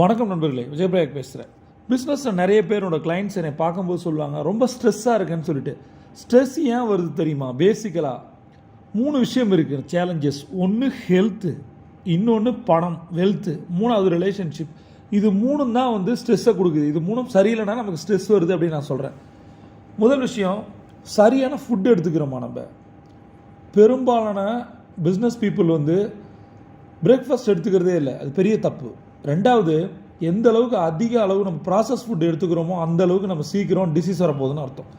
வணக்கம் நண்பர்களே விஜயபிரயாக் பேசுகிறேன் பிஸ்னஸில் நிறைய பேரோட கிளைண்ட்ஸ் என்னை பார்க்கும்போது சொல்லுவாங்க ரொம்ப ஸ்ட்ரெஸ்ஸாக இருக்குன்னு சொல்லிட்டு. ஸ்ட்ரெஸ் ஏன் வருது தெரியுமா? பேசிக்கலாக மூணு விஷயம் இருக்குது சேலஞ்சஸ் ஒன்று ஹெல்த்து இன்னொன்று பணம் வெல்த்து மூணாவது ரிலேஷன்ஷிப் இது மூணும் தான் வந்து ஸ்ட்ரெஸ்ஸை கொடுக்குது. இது மூணும் சரியில்லைனா நமக்கு ஸ்ட்ரெஸ் வருது அப்படின்னு நான் சொல்கிறேன் முதல் விஷயம் சரியான ஃபுட் எடுத்துக்கிறோமா நம்ம? பெரும்பாலான பிஸ்னஸ் பீப்புள் வந்து பிரேக்ஃபாஸ்ட் எடுத்துக்கிறதே இல்லை. அது பெரிய தப்பு. ரெண்டாவது எந்த அளவுக்கு அதிக அளவு நம்ம ப்ராசஸ் ஃபுட் எடுத்துக்கிறோமோ அந்த அளவுக்கு நம்ம சீக்கிரம் டிசீஸ் வரப்போகுதுன்னு அர்த்தம்.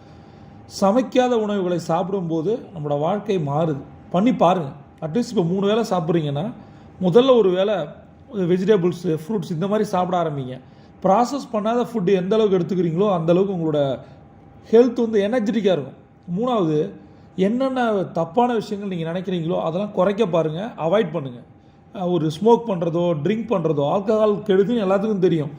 சமைக்காத உணவுகளை சாப்பிடும்போது நம்மளோட வாழ்க்கை மாறுது. பண்ணி பாருங்கள் அட்லீஸ்ட் இப்போ மூணு வேளை சாப்பிட்றீங்கன்னா முதல்ல ஒரு வேளை வெஜிடபிள்ஸு ஃப்ரூட்ஸ் இந்த மாதிரி சாப்பிட ஆரம்பிங்க. ப்ராசஸ் பண்ணாத ஃபுட்டு எந்த அளவுக்கு எடுத்துக்கிறீங்களோ அந்த அளவுக்கு உங்களோட ஹெல்த் வந்து எனர்ஜெட்டிக்காக இருக்கும். மூணாவது என்னென்ன தப்பான விஷயங்கள் நீங்கள் நினைக்கிறீங்களோ அதெல்லாம் குறைக்க பாருங்கள் அவாய்ட் பண்ணுங்கள் ஒரு ஸ்மோக் பண்ணுறதோ ட்ரிங்க் பண்ணுறதோ ஆல்கஹால் கெடுதுன்னு எல்லாத்துக்கும் தெரியும்.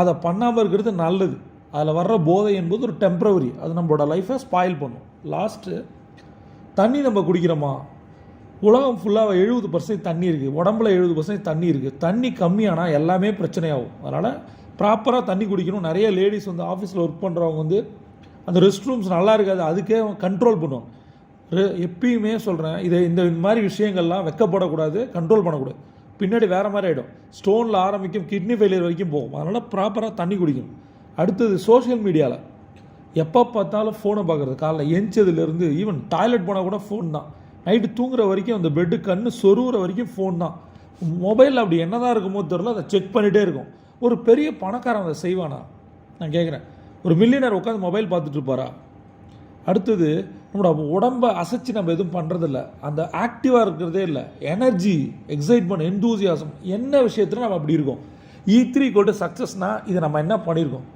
அதை பண்ணாமல் இருக்கிறது நல்லது. அதில் வர்ற போதை என்பது ஒரு டெம்ப்ரவரி அது நம்மளோட லைஃப்பை ஸ்பாயில் பண்ணும். லாஸ்ட்டு தண்ணி நம்ம குடிக்கிறோமா? உலகம் ஃபுல்லாக எழுபது பர்சன்ட் தண்ணி இருக்குது உடம்புல எழுபது பர்சன்ட் தண்ணி இருக்குது தண்ணி கம்மியானால் எல்லாமே பிரச்சனையாகும். அதனால் ப்ராப்பராக தண்ணி குடிக்கணும். நிறைய லேடிஸ் வந்து ஆஃபீஸில் ஒர்க் பண்ணுறவங்க வந்து அந்த ரெஸ்ட் ரூம்ஸ் நல்லா இருக்காது. அதுக்கே கண்ட்ரோல் பண்ணுவாங்க. எப்பயுமே சொல்கிறேன் இதை இந்த மாதிரி விஷயங்கள்லாம் வெக்கப்படக்கூடாது கண்ட்ரோல் பண்ணக்கூடாது. பின்னாடி வேறு மாதிரி ஆகிடும் ஸ்டோனில் ஆரம்பிக்கும் கிட்னி ஃபெயிலியர் வரைக்கும் போகும். அதனால் ப்ராப்பராக தண்ணி குடிக்கணும். அடுத்தது சோஷியல் மீடியாவில் எப்போ பார்த்தாலும் ஃபோனை பார்க்குறது. காலைல எஞ்சதுலேருந்து ஈவன் டாய்லெட் போனால் கூட ஃபோன் தான். நைட்டு தூங்குற வரைக்கும் அந்த பெட்டு கண்ணு சொருகிற வரைக்கும் ஃபோன் தான். மொபைலில் அப்படி என்னதான் இருக்குமோ தெரில அதை செக் பண்ணிகிட்டே இருக்கும். ஒரு பெரிய பணக்காரன் அதை செய்வானா? நான் கேட்குறேன் ஒரு மில்லியனர் உட்காந்து மொபைல் பார்த்துட்டு இருப்பாரா? அடுத்தது நம்மளோட உடம்பை அசைச்சு நம்ம எதுவும் பண்ணுறதில்ல அந்த ஆக்டிவாக இருக்கிறதே இல்லை. எனர்ஜி எக்ஸைட்மெண்ட் எந்தூசியாசம் என்ன விஷயத்தில் நம்ம அப்படி இருக்கோம். இ த்ரீ கோட்டு சக்ஸஸ்னால் இதை நம்ம என்ன பண்ணியிருக்கோம்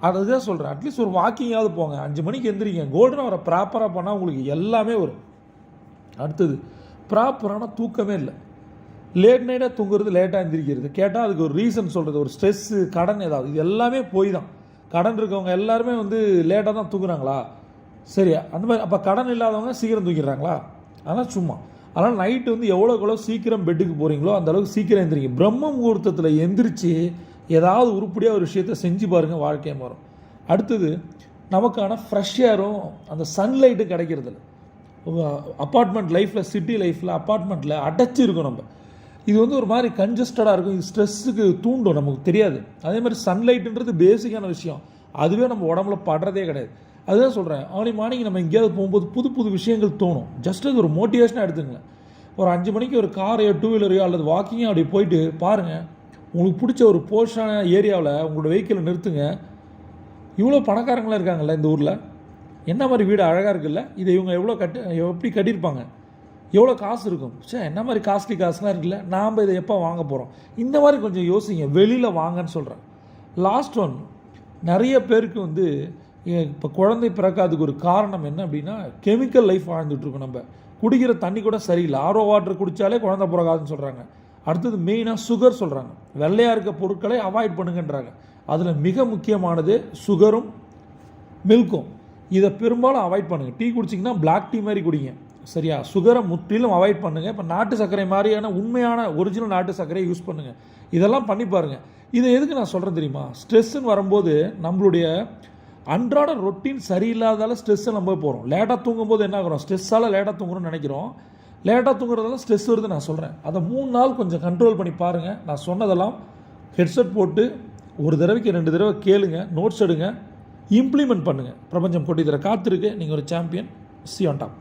அதுதான் சொல்கிறேன் அட்லீஸ்ட் ஒரு வாக்கிங்காவது போங்க. அஞ்சு மணிக்கு எந்திரிங்க. கோல்டன் அவரை ப்ராப்பராக பண்ணால் உங்களுக்கு எல்லாமே வரும். அடுத்தது ப்ராப்பரான தூக்கமே இல்லை. லேட் நைட்டாக தூங்குறது லேட்டாக எந்திரிக்கிறது. கேட்டால் அதுக்கு ஒரு ரீசன் சொல்கிறது ஒரு ஸ்ட்ரெஸ்ஸு கடன் ஏதாவது. இது எல்லாமே போய் தான். கடன் இருக்கவங்க எல்லாருமே வந்து லேட்டாக தான் தூங்குறாங்களா? சரி அந்த மாதிரி அப்போ கடன் இல்லாதவங்க சீக்கிரம் தூக்கிடுறாங்களா அதெல்லாம் சும்மா. அதனால் நைட்டு வந்து எவ்வளோக்கு எவ்வளோ சீக்கிரம் பெட்டுக்கு போகிறீங்களோ அந்த அளவுக்கு சீக்கிரம் எந்திரிங்க. பிரம்ம முகூர்த்தத்தில் எந்திரிச்சு ஏதாவது உருப்படியாக ஒரு விஷயத்த செஞ்சு பாருங்கள் வாழ்க்கையை மாறும். அடுத்தது நமக்கான ஃப்ரெஷ் ஏரும் அந்த சன்லைட்டு கிடைக்கிறதில்ல. அப்பார்ட்மெண்ட் லைஃப்பில் சிட்டி லைஃப்பில் அப்பார்ட்மெண்ட்டில் அடைச்சி இருக்கும் நம்ம. இது வந்து ஒரு மாதிரி கன்ஜஸ்டடாக இருக்கும். இது ஸ்ட்ரெஸ்ஸுக்கு தூண்டும் நமக்கு தெரியாது. அதே மாதிரி சன்லைட்டுன்றது பேசிக்கான விஷயம். அதுவே நம்ம உடம்புல படுறதே கிடையாது. அதுதான் சொல்கிறேன் ஏர்லி மார்னிங் நம்ம எங்கேயாவது போகும்போது புது புது விஷயங்கள் தோணும். ஜஸ்ட் அது ஒரு மோட்டிவேஷனாக எடுத்துங்களேன். ஒரு அஞ்சு மணிக்கு ஒரு காரையோ டூ வீலரையோ அல்லது வாக்கிங்கோ அப்படி போயிட்டு பாருங்கள் உங்களுக்கு பிடிச்ச ஒரு போஷான ஏரியாவில் உங்களோட வெஹிக்கிளை நிறுத்துங்க. இவ்வளோ பணக்காரங்களாம் இருக்காங்கல்ல இந்த ஊரில்? என்ன மாதிரி வீடு அழகாக இருக்குல்ல? இதை இவங்க எவ்வளோ கட்டு எப்படி கட்டியிருப்பாங்க? எவ்வளோ காசு இருக்கும்? சே என்ன மாதிரி காஸ்ட்லி காசுலாம் இருக்குல்ல? நாம் இதை எப்போ வாங்க போகிறோம் இந்த மாதிரி கொஞ்சம் யோசிங்க. வெளியில் வாங்கன்னு சொல்கிறேன் லாஸ்ட் ஒன் நிறைய பேருக்கு வந்து இப்போ குழந்தை பிறக்காததுக்கு ஒரு காரணம் என்ன அப்படின்னா கெமிக்கல் லைஃப் வாழ்ந்துட்டுருக்கோம் நம்ம. குடிக்கிற தண்ணி கூட சரியில்லை. ஆரோ வாட்டர் குடித்தாலே குழந்தை பிறக்காதுன்னு சொல்கிறாங்க அடுத்தது மெயினாக சுகர் சொல்கிறாங்க வெள்ளையாக இருக்க பொருட்களை அவாய்ட் பண்ணுங்கன்றாங்க. அதில் மிக முக்கியமானது சுகரும் மில்க்கும் இதை பெரும்பாலும் அவாய்ட் பண்ணுங்கள் டீ குடிச்சிங்கன்னா பிளாக் டீ மாதிரி குடிங்க. சரியா? சுகரை முற்றிலும் அவாய்ட் பண்ணுங்கள் இப்போ நாட்டு சர்க்கரை மாதிரியான உண்மையான ஒரிஜினல் நாட்டு சர்க்கரையை யூஸ் பண்ணுங்கள் இதெல்லாம் பண்ணி பாருங்கள் இதை எதுக்கு நான் சொல்கிறேன் தெரியுமா? ஸ்ட்ரெஸ்ஸுன்னு வரும்போது நம்மளுடைய அன்றாட ரொட்டீன் சரியில்லாதால ஸ்ட்ரெஸ்ஸை நம்ம போகிறோம் லேட்டாக தூங்கும்போது என்ன ஆகிறோம்? ஸ்ட்ரெஸ்ஸால் லேட்டாக தூங்குறோம்னு நினைக்கிறோம். லேட்டாக தூங்குறதால ஸ்ட்ரெஸ் வருது நான் சொல்கிறேன் அதை மூணு நாள் கொஞ்சம் கண்ட்ரோல் பண்ணி பாருங்கள் நான் சொன்னதெல்லாம் ஹெட்செட் போட்டு ஒரு தடவைக்கு ரெண்டு தடவை கேளுங்க நோட்ஸ் எடுங்க இம்ப்ளிமெண்ட் பண்ணுங்கள் பிரபஞ்சம் கொட்டி தர காத்திருக்கு. நீங்கள் ஒரு சாம்பியன் சி ஆன் டாப்